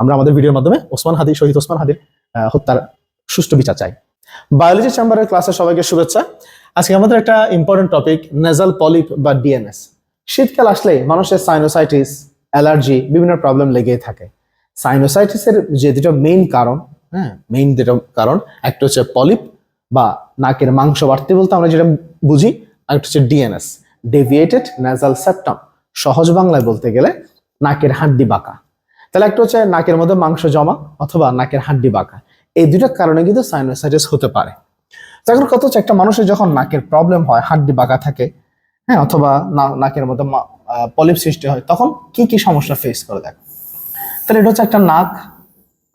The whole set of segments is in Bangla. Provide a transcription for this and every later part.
আমরা আমাদের ভিডিওর মাধ্যমে ওসমান হাদি, শহীদ ওসমান হাদির হত্যার সুষ্ঠু বিচার চাই। বায়োলজি চেম্বারের ক্লাসে সবাইকে শুভেচ্ছা। আজকে আমাদের একটা ইম্পর্টেন্ট টপিক নেজাল পলিপ বা ডিএনএস শীতকাল আসলেই মানুষের সাইনোসাইটিস অ্যালার্জি বিভিন্ন প্রবলেম লেগেই থাকে। সাইনোসাইটিসের যে দুটো মেইন কারণ হ্যাঁ মেইন দুটো কারণ, একটা হচ্ছে পলিপ বা নাকের মাংস বাড়তে বলতে আমরা যেটা বুঝি, আর একটা হচ্ছে ডিএনএস ডেভিয়েটেড নেজাল সেপ্টাম সহজ বাংলায় বলতে গেলে নাকের হাড্ডি বাঁকা। তাহলে একটা হচ্ছে নাকের মধ্যে মাংস জমা অথবা নাকের হাড্ডি বাঁকা। এই দুটো কারণে কিন্তু সাইনোসাইটিস হতে পারে। এখন কত হচ্ছে একটা মানুষের যখন নাকের প্রবলেম হয়, হাড্ডি বাঁকা থাকে হ্যাঁ অথবা নাকের মধ্যে পলিপ সৃষ্টি হয়, তখন কি কি সমস্যা ফেস করে দেখ। তাহলে এটা হচ্ছে একটা নাক।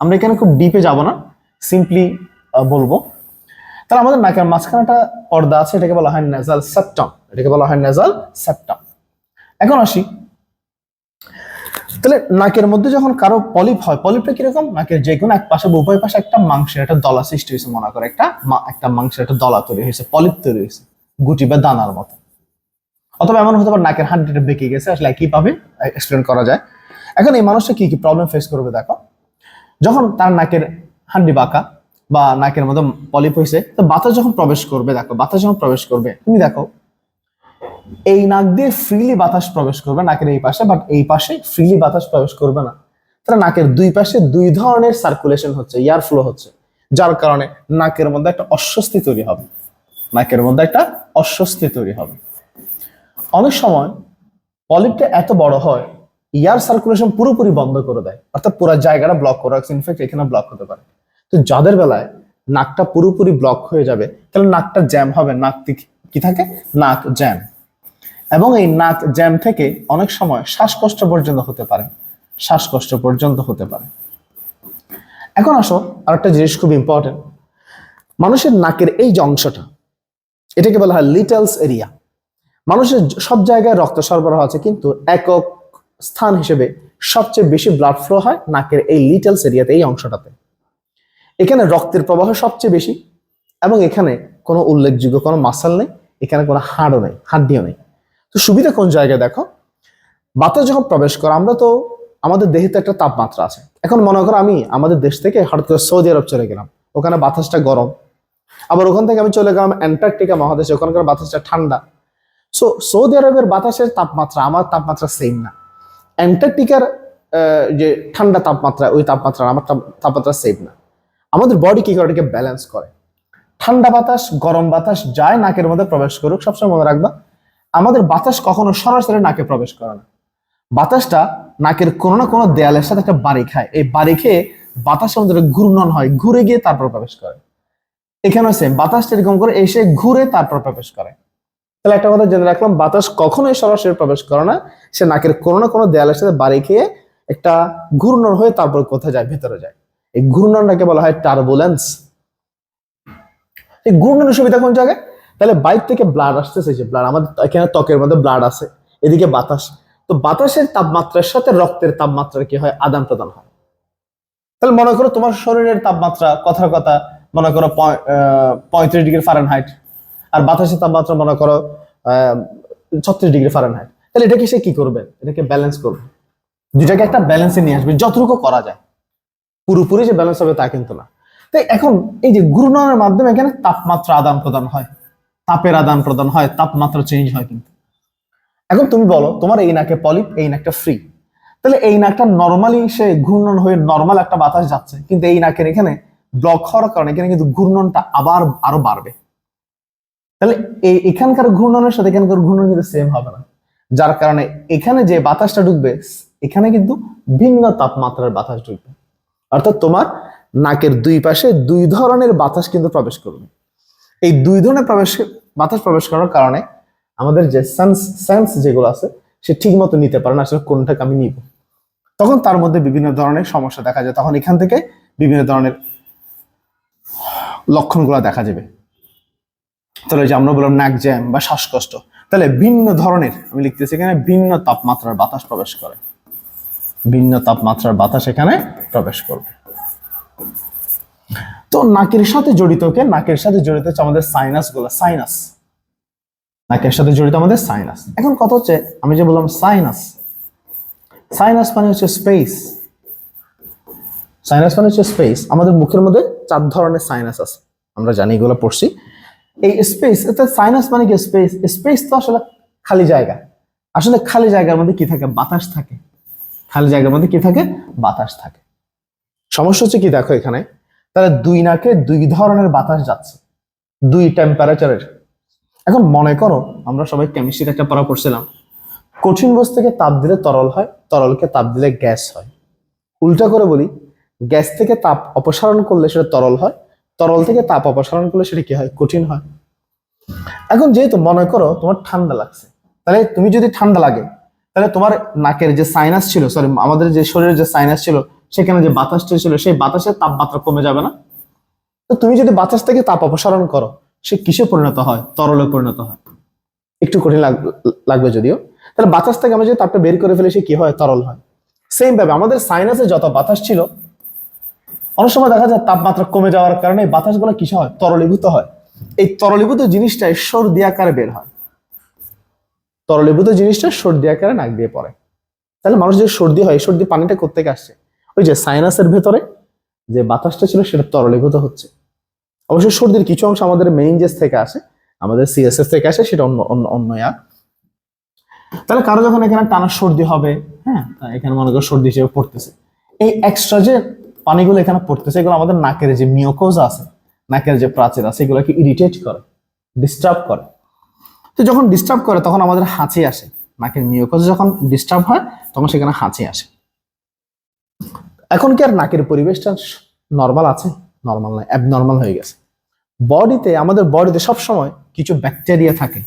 আমরা এখানে খুব ডিপে যাব না সিম্পলি বলব। তাহলে আমাদের নাকের মাঝখানে একটা পর্দা আছে, এটাকে বলা হয় নেজাল সেপ্টাম এটাকে বলা হয় নেজাল সেপ্টাম এখন আসি তাহলে নাকের মধ্যে যখন কারও পলিপ হয়, পলিপটা কীরকম? নাকের যে কোনো এক পাশে, উভয় পাশে একটা মাংসের একটা দলা সৃষ্টি হয়েছে, মনে করে একটা একটা মাংসের একটা দলা তৈরি হয়েছে, পলিপ তৈরি হয়েছে, গুটি বা দানার মতো। অথবা এমন হতে পারে নাকের হাড্ডিটা বেঁকে গেছে, আসলে কীভাবে এক্সপ্লেন করা যায়। এখন এই মানুষটা কি কি প্রবলেম ফেস করবে দেখো? যখন তার নাকের হাড্ডি বাঁকা বা নাকের মধ্যে পলিপ হয়েছে, তো বাতাস যখন প্রবেশ করবে, দেখো, বাতাস যখন প্রবেশ করবে, তুমি দেখো এই নাক দিয়ে ফ্রিলি বাতাস প্রবেশ করবে নাকের এই পাশে বাট এই পাশে ফ্রিলি বাতাস প্রবেশ করবে না। তাহলে নাকের দুই পাশে দুই ধরনের সার্কুলেশন হচ্ছে এয়ার ফ্লো হচ্ছে, যার কারণে নাকের মধ্যে একটা অস্বস্তি তৈরি হবে। নাকের মধ্যে একটা অস্বস্তি তৈরি হবে। অনেক সময় পলিপটা এত বড় হয় এয়ার সার্কুলেশন পুরোপুরি বন্ধ করে দেয়, অর্থাৎ পুরো জায়গাটা ব্লক করে রাখছে ইনফ্যাক্ট এখানে ব্লক হতে পারে। তো যাদের বেলায় নাকটা পুরোপুরি ব্লক হয়ে যাবে, তাহলে নাকটা জ্যাম হবে, নাক কি থাকে? নাক জ্যাম এবং এই নাক জ্যাম থেকে অনেক সময় শ্বাসকষ্ট পর্যন্ত হতে পারে। শ্বাসকষ্ট পর্যন্ত হতে পারে। এখন আসো আরেকটা জিনিস খুব ইম্পর্টেন্ট মানুষের নাকের এই যে অংশটা, এটাকে বলা হয় লিটলস এরিয়া। মানুষের সব জায়গায় রক্ত সরবরাহ আছে, কিন্তু একক স্থান হিসেবে সবচেয়ে বেশি ব্লাড ফ্লো হয় নাকের এই লিটলস এরিয়াতে, এই অংশটাতে। এখানে রক্তের প্রবাহ সবচেয়ে বেশি এবং এখানে কোনো উল্লেখযোগ্য কোনো মাসাল নেই, এখানে কোনো হাড়ও নেই, হাড্ডিও নেই। তো সুবিধা কোন জায়গায় দেখো? বাতাস যখন প্রবেশ করে, আমরা তো আমাদের দেহে তো একটা তাপমাত্রা আছে। এখন মনে করো আমি আমাদের দেশ থেকে হঠাৎ করে সৌদি আরব চলে গেলাম। ওখানে বাতাসটা গরম। আবার ওখান থেকে আমি চলে গেলাম অ্যান্টার্কটিকা মহাদেশে ওখানকার বাতাসটা ঠান্ডা। সো সৌদি আরবের বাতাসের তাপমাত্রা, আমার তাপমাত্রা সেম না। অ্যান্টার্কটিকার যে ঠান্ডা তাপমাত্রা, ওই তাপমাত্রা, আমার তাপ- তাপমাত্রা সেম না। আমাদের বডি কি করে? ব্যালেন্স করে। ঠান্ডা বাতাস, গরম বাতাস যায় নাকের মধ্যে প্রবেশ করুক, সবসময় মনে রাখবা আমাদের বাতাস কখনো সরাসরি নাকে প্রবেশ করে না। বাতাসটা নাকের কোনো না কোনো দেয়ালের সাথে একটা বাড়ি খায়। এই বাড়ি খেয়ে বাতাস একটা ঘূর্ণন হয়, ঘুরে গিয়ে তারপর প্রবেশ করে। এখানে সেম বাতাসটা এরকম করে এসে ঘুরে তারপর প্রবেশ করে। তাহলে একটা কথা জেনে রাখলাম, বাতাস কখনোই সরাসরি প্রবেশ করে না। সে নাকের কোনো না কোনো দেয়ালের সাথে বাড়ি খেয়ে একটা ঘূর্ণন হয়ে তারপর কোথায় যায়? ভেতরে যায়। এই ঘূর্ণনটাকে বলা হয় টার্বুলেন্স এই ঘূর্ণনের সুবিধা কোন জায়গায়? তাহলে বাইর থেকে ব্লাড আসতেছে যে ব্লাড আমাদের এখানে ত্বকের মধ্যে ব্লাড আছে, এদিকে বাতাস। তো বাতাসের তাপমাত্রার সাথে রক্তের তাপমাত্রার কি হয়? আদান প্রদান হয়। তাহলে মনে করো তোমার শরীরের তাপমাত্রা কথার কথা, মনে করো পঁয়ত্রিশ ডিগ্রি ফারেনহাইট আর বাতাসের তাপমাত্রা মনে করো ছত্রিশ ডিগ্রি ফারেনহাইট তাহলে এটাকে সে কি করবে? এটাকে ব্যালেন্স করবে। দুটাকে একটা ব্যালেন্সে নিয়ে আসবে, যতটুকু করা যায়। পুরোপুরি যে ব্যালেন্স হবে তা কিন্তু না। তাই এখন এই যে ঘূর্ণনের মাধ্যমে এখানে তাপমাত্রা আদান প্রদান হয়। তাপের আদান প্রদান হয়, তাপমাত্রা চেঞ্জ হয় কিন্তু। এখন তুমি বলো, তোমার এই নাকে পলিপ এই নাকটা ফ্রি তাহলে এই নাকটা নর্মালি সে ঘূর্ণন হয়ে নর্মাল একটা বাতাস যাচ্ছে, কিন্তু এই নাকের এখানে ব্লক হওয়ার কারণে এখানে কিন্তু ঘূর্ণনটা আবার আরও বাড়বে। তাহলে এই এখানকার ঘূর্ণনের সাথে এখানকার ঘূর্ণন কিন্তু সেম হবে না। যার কারণে এখানে যে বাতাসটা ঢুকবে, এখানে কিন্তু ভিন্ন তাপমাত্রার বাতাস ঢুকবে। অর্থাৎ তোমার নাকের দুই পাশে দুই ধরনের বাতাস কিন্তু প্রবেশ করবে। এই দুই ধরনের প্রবেশ, বাতাস প্রবেশ করার কারণে আমাদের যে সেন্স সেন্স যেগুলো আছে, সে ঠিক মতো নিতে পারে না, আসলে কোনটাকে আমি নিব। তখন তার মধ্যে বিভিন্ন ধরনের সমস্যা দেখা যায়। তখন এখান থেকে বিভিন্ন ধরনের লক্ষণগুলো দেখা যাবে। তাহলে যে আমরা বললাম নাক জ্যাম বা শ্বাসকষ্ট, তাহলে ভিন্ন ধরনের, আমি লিখতেছি এখানে, ভিন্ন তাপমাত্রার বাতাস প্রবেশ করে। ভিন্ন তাপমাত্রার বাতাস এখানে প্রবেশ করবে। তো নাকের সাথে জড়িত কে? নাকের সাথে জড়িত হচ্ছে আমাদের সাইনাসগুলো সাইনাস নাকের সাথে জড়িত আমাদের সাইনাস এখন কথা হচ্ছে, আমি যে বললাম সাইনাস সাইনাস মানে হচ্ছে স্পেস সাইনাস মানে হচ্ছে স্পেস আমাদের মুখের মধ্যে চার ধরনের সাইনাস আছে। আমরা জানি এগুলো পড়ছি। এই স্পেস সাইনাস মানে কি স্পেস স্পেস তো আসলে খালি জায়গা। আসলে খালি জায়গার মধ্যে কি থাকে? বাতাস থাকে। খালি জায়গার মধ্যে কি থাকে? বাতাস থাকে। সমস্যা হচ্ছে কি দেখো এখানে? তাহলে দুই নাকে দুই ধরনের বাতাস যাচ্ছে। দুই টেম্পারেচারের এখন মনে করো, আমরা সবাই কেমিস্ট্রির একটা পড়া পড়ছিলাম। কঠিন বস্তুকে তাপ দিলে তরল হয়, তরলকে তাপ দিলে গ্যাস হয়। উল্টা করে বলি, গ্যাস থেকে তাপ অপসারণ করলে সেটা তরল হয়, তরল থেকে তাপ অপসারণ করলে সেটা কি হয়? কঠিন হয়। এখন যেহেতু মনে করো তোমার ঠান্ডা লাগছে, তাহলে তুমি যদি ঠান্ডা লাগে, তাহলে তোমার নাকের যে সাইনাস ছিল সরি আমাদের যে শরীরের যে সাইনাস ছিল সেখানে যে বাতাসটা ছিল, সেই বাতাসের তাপমাত্রা কমে যাবে না। তো তুমি যদি বাতাস থেকে তাপ অপসারণ করো, সে কিসে পরিণত হয়? তরলে পরিণত হয়। একটু কঠিন লাগ- লাগবে যদিও। তাহলে বাতাস থেকে আমরা যদি তাপটা বের করে ফেলে, সে কি হয়? তরল হয়। সেম ভাবে আমাদের সাইনাসে যত বাতাস ছিল, অনেক সময় দেখা যায় তাপমাত্রা কমে যাওয়ার কারণে বাতাসগুলো কিসে হয়? তরলীভূত হয়। এই তরলীভূত জিনিসটাই সর্দি আকারে বের হয়। তরলীভূত জিনিসটা সর্দি আকারে নাক দিয়ে পড়ে। তাহলে মানুষ যে সর্দি হয়, সর্দি পানিটা কোথেকে আসছে? ওই যে সাইনাসের ভেতরে যে বাতাসটা ছিল সেটা তরলীভূত হচ্ছে। অবশ্য সর্দির কিছু অংশ আমাদের মেইনজেস থেকে আসে, আমাদের সিএসএস থেকে আসে, সেটা অন্য অন্য অন্য ইয়া। তাহলে কারও যখন এখানে টানা সর্দি হবে হ্যাঁ এখানে মনে করো সর্দি হিসেবে পড়তেছে। এই এক্সট্রা যে পানিগুলো এখানে পড়তেছে, এগুলো আমাদের নাকের যে মিওকোজ আছে, নাকের যে প্রাচীর আছে, এগুলোকে ইরিটেট করে ডিস্টার্ব করে। তো যখন ডিস্টার্ব করে, তখন আমাদের হাঁচি আসে। নাকের মিওকোজ যখন ডিস্টার্ব হয়, তখন সেখানে হাঁচি আসে। এখন কি আর নাকের পরিবেশটা নর্মাল আছে? নর্মাল নয় অ্যাবনর্মাল হয়ে গেছে। বডিতে আমাদের বডিতে সবসময় কিছু ব্যাকটেরিয়া থাকে।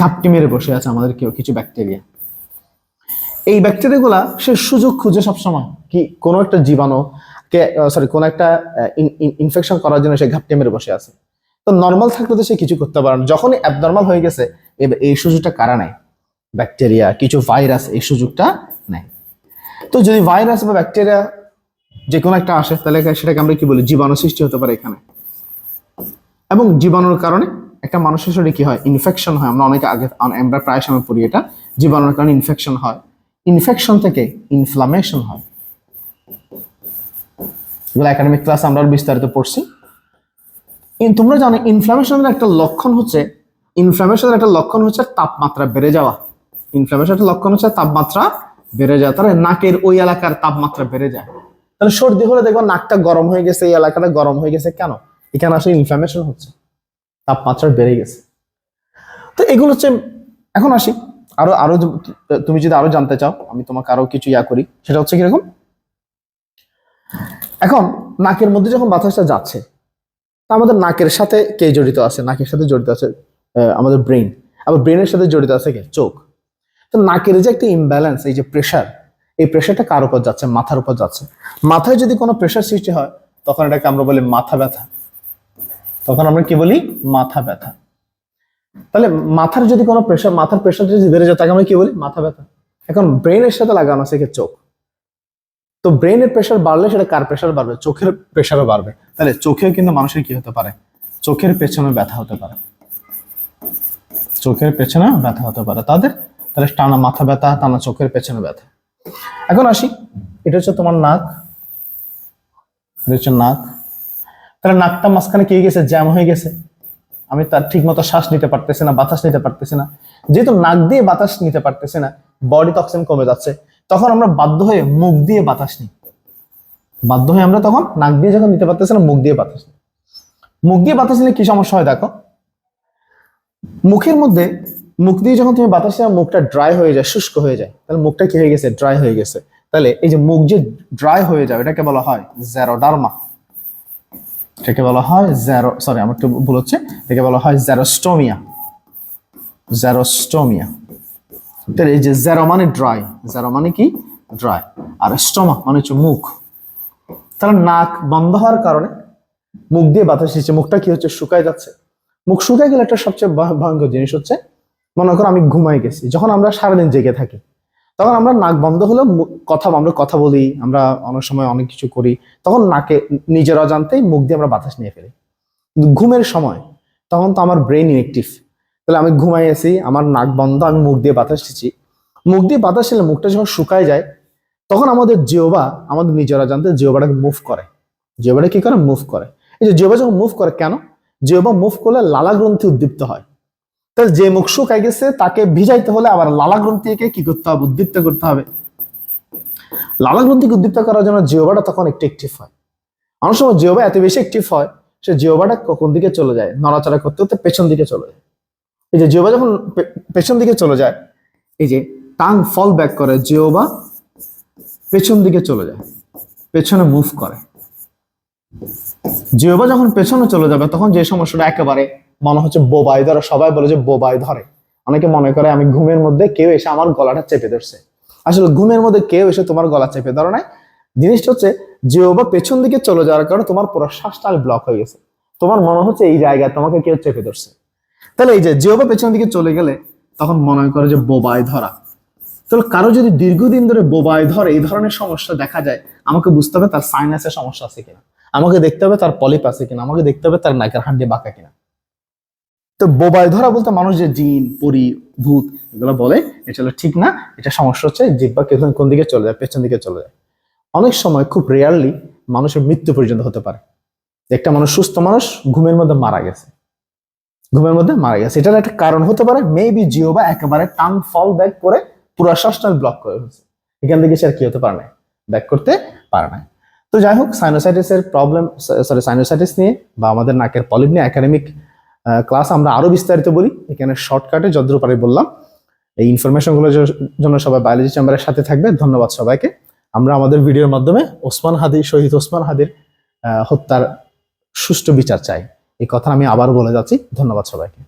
ঘাপটি মেরে বসে আছে আমাদের কেউ, কিছু ব্যাকটেরিয়া এই ব্যাকটেরিয়াগুলা সে সুযোগ খুঁজে সবসময় কি কোনো একটা জীবাণু কে সরি কোনো একটা ইনফেকশন করার জন্য সে ঘাপটি মেরে বসে আছে। তো নর্মাল থাকলে তো সে কিছু করতে পারে না। যখনই অ্যাবনর্মাল হয়ে গেছে এই সুযোগটা কারা নেয়? ব্যাকটেরিয়া কিছু ভাইরাস এই সুযোগটা তো যদি ভাইরাস বা ব্যাকটেরিয়া যে কোনো একটা আসে, তাহলে সেটাকে আমরা কি বলি? জীবাণু সৃষ্টি হতে পারে এখানে। এবং জীবাণুর কারণে একটা মানুষের শরীরে কি হয়? ইনফেকশন হয়। আমরা অনেকে আগে, আমরা প্রায় সময় পড়ি এটা। জীবাণুর কারণে ইনফেকশন হয়। ইনফেকশন থেকে ইনফ্লামেশন হয়। এগুলো একাডেমিক ক্লাস আমরা বিস্তারিত পড়ছি। তোমরা জানো ইনফ্লামেশনের একটা লক্ষণ হচ্ছে ইনফ্লামেশনের একটা লক্ষণ হচ্ছে তাপমাত্রা বেড়ে যাওয়া। ইনফ্লামেশনের একটা লক্ষণ হচ্ছে তাপমাত্রা বেড়ে যায়, তাহলে নাকের ওই এলাকার তাপমাত্রা বেড়ে যায়। তাহলে সর্দি হলে দেখব নাকটা গরম হয়ে গেছে, এই এলাকাটা গরম হয়ে গেছে কেন? এখানে আসলে ইনফ্লামেশন হচ্ছে, তাপমাত্রা বেড়ে গেছে। তো এগুলো হচ্ছে, এখন আসি, আরও আরও তুমি যদি আরও জানতে চাও, আমি তোমাকে আরও কিছু ইয়া করি, সেটা হচ্ছে কীরকম? এখন, নাকের মধ্যে যখন বাতাসটা যাচ্ছে, তা আমাদের নাকের সাথে কে জড়িত আছে? নাকের সাথে জড়িত আছে আমাদের ব্রেন আবার ব্রেনের সাথে জড়িত আছে কে? চোখ। তো নাকের যে একটা ইমব্যালেন্স এই যে প্রেশার এই প্রেশারটা কার উপর যাচ্ছে? মাথার উপর যাচ্ছে। মাথায় যদি কোনো প্রেশার সৃষ্টি হয়, তখন এটাকে আমরা বলি মাথা ব্যথা। তখন আমরা কি বলি? মাথা ব্যথা। তাহলে মাথার যদি কোনো প্রেশার মাথার প্রেশার যদি বেড়ে যায়, তাকে আমরা কি বলি? মাথা ব্যথা। এখন ব্রেনের সাথে লাগানো আছে চোখ। তো ব্রেনের প্রেশার বাড়লে সেটা কার প্রেশার বাড়বে? চোখের প্রেশারও বাড়বে। তাহলে চোখেও কিন্তু মানুষের কি হতে পারে? চোখের পেছনে ব্যথা হতে পারে। চোখের পেছনে ব্যথা হতে পারে। তাদের তাহলে টানা মাথা ব্যথা, টানা চোখের পেছনে ব্যথা। এখন আসি, এটা হচ্ছে তোমার নাক। এটা হচ্ছে নাক। তাহলে নাকটা মাঝখানে কে গেছে? জ্যাম হয়ে গেছে। আমি তার ঠিক মতো শ্বাস নিতে পারতেছি না, বাতাস নিতে পারতেছি না। যেহেতু নাক দিয়ে বাতাস নিতে পারতেছি না বডি অক্সিজেন কমে যাচ্ছে, তখন আমরা বাধ্য হয়ে মুখ দিয়ে বাতাস নিই। বাধ্য হয়ে আমরা তখন নাক দিয়ে যখন নিতে পারতেছি না, মুখ দিয়ে বাতাস নিই। মুখ দিয়ে বাতাস নিলে কি সমস্যা হয় দেখো? মুখের মধ্যে মুখ দিয়ে যখন তুমি বাতাস মুখটা ড্রাই হয়ে যায়, শুষ্ক হয়ে যায়। তাহলে মুখটা কি হয়ে গেছে? ড্রাই হয়ে গেছে। তাহলে এই যে মুখ যে ড্রাই হয়ে যাবে, এটাকে বলা হয় জ্যারোডার্মা এটাকে বলা হয় জ্যারো সরি আমার একটু ভুল হচ্ছে। এটাকে বলা হয় জ্যারোস্টোমিয়া জ্যারোস্টোমিয়া তাহলে এই যে জ্যারো মানে ড্রাই জ্যারো মানে কি? ড্রাই আর স্টোমা মানে হচ্ছে মুখ। তাহলে নাক বন্ধ হওয়ার কারণে মুখ দিয়ে বাতাস এসেছে মুখটা কি হচ্ছে? শুকায় যাচ্ছে। মুখ শুকায় গেলে একটা সবচেয়ে ভয়- ভয়ঙ্কর জিনিস হচ্ছে মনে করো আমি ঘুমাই গেছি, যখন আমরা সারাদিন জেগে থাকি, তখন আমরা নাক বন্ধ মুখ- কথা, আমরা কথা বলি, আমরা অনেক সময় অনেক কিছু করি, তখন নাকে নিজের অজান্তেই মুখ দিয়ে আমরা বাতাস নিয়ে ফেলি। ঘুমের সময়, তখন তো আমার ব্রেন ইনেকটিভ তাহলে আমি ঘুমাই আছি, আমার নাক বন্ধ, আমি মুখ দিয়ে বাতাস দিচ্ছি মুখ দিয়ে বাতাস নিলে মুখটা যখন শুকায় যায়, তখন আমাদের জিওবা আমাদের নিজেরা জানতে জিওবাটাকে মুভ করে। জিওবাটা কি করে? মুভ করে। এই যে জিওবা যখন মুভ করে কেন? জিওবা মুভ করলে লালা গ্রন্থি উদ্দীপ্ত হয়। তাহলে যে মুখ শুকাই গেছে, তাকে ভিজাইতে হলে আবার লালা গ্রন্থিকে কি করতে হবে? উদ্দীপ্ত করতে হবে। লালা গ্রন্থিকে উদ্দীপ্ত করার জন্য জিওবাটা তখন একটু অ্যাক্টিভ হয়। অনেক সময় জিওবা এত বেশি অ্যাক্টিভ হয়, সে জিওবাটা কোন দিকে চলে যায়? নড়াচড়া করতে করতে পেছন দিকে চলে যায়। এই যে জিওবা যখন পেছন দিকে চলে যায়, এই যে টাং ফল ব্যাক করে জিওবা পেছন দিকে চলে যায়, পেছনে মুভ করে। জিওবা যখন পেছনে চলে যাবে, তখন যে সমস্যাটা একেবারে মনে হচ্ছে বোবাই ধরে, সবাই বলে যে বোবাই ধরে। অনেকে মনে করে আমি ঘুমের মধ্যে কেউ এসে আমার গলাটা চেপে ধরছে। আসলে ঘুমের মধ্যে কেউ এসে তোমার গলা চেপে ধরে নাই। জিনিসটা হচ্ছে জিওবা পেছন দিকে চলে যাওয়ার কারণে তোমার পুরো শ্বাসটাল ব্লক হয়ে গেছে। তোমার মনে হচ্ছে এই জায়গায় তোমাকে কেউ চেপে ধরছে। তাহলে এই যে জিওবা পেছন দিকে চলে গেলে তখন মনে করে যে বোবাই ধরা। তাহলে কারও যদি দীর্ঘদিন ধরে বোবায় ধরে, এই ধরনের সমস্যা দেখা যায়, আমাকে বুঝতে হবে তার সাইনাসের সমস্যা আছে কিনা। আমাকে দেখতে হবে তার পলিপ আছে কিনা। আমাকে দেখতে হবে তার নাকের হাড্ডি বাঁকা কিনা। তো বোবায় ধরা বলতে মানুষ যে জিন, পরি, ভূত, এগুলো বলে, এটা হলো ঠিক না, এটা সমস্যা হচ্ছে জিব্বা কোন দিকে চলে যায়, পেছন দিকে চলে যায়। অনেক সময় খুব রেয়ারলি মানুষের মৃত্যু পর্যন্ত হতে পারে। একটা মানুষ সুস্থ মানুষ ঘুমের মধ্যে মারা গেছে। ঘুমের মধ্যে মারা গেছে। এটার একটা কারণ হতে পারে মেবি জিও বা একেবারে টাং ফল ব্যাক করে পুরো শ্বাসটা ব্লক করে ফেলছে। এখান থেকে সে আর কি হতে পারে না ব্যাক করতে পারে না। তো যাই হোক সাইনোসাইটিস এর প্রবলেম সরি সাইনোসাইটিস নিয়ে বা আমাদের নাকের পলিপ নিয়ে একাডেমিক ক্লাস আমরা আরও বিস্তারিত বলি। এখানে শর্টকাটে যদ্রপারে পারি বললাম। এই ইনফরমেশনগুলোর জন্য সবাই বায়োলজি চেম্বারের সাথে থাকবে। ধন্যবাদ সবাইকে। আমরা আমাদের ভিডিওর মাধ্যমে ওসমান হাদি, শহীদ ওসমান হাদির হত্যার সুষ্ঠু বিচার চাই। এই কথা আমি আবার বলে যাচ্ছি। ধন্যবাদ সবাইকে।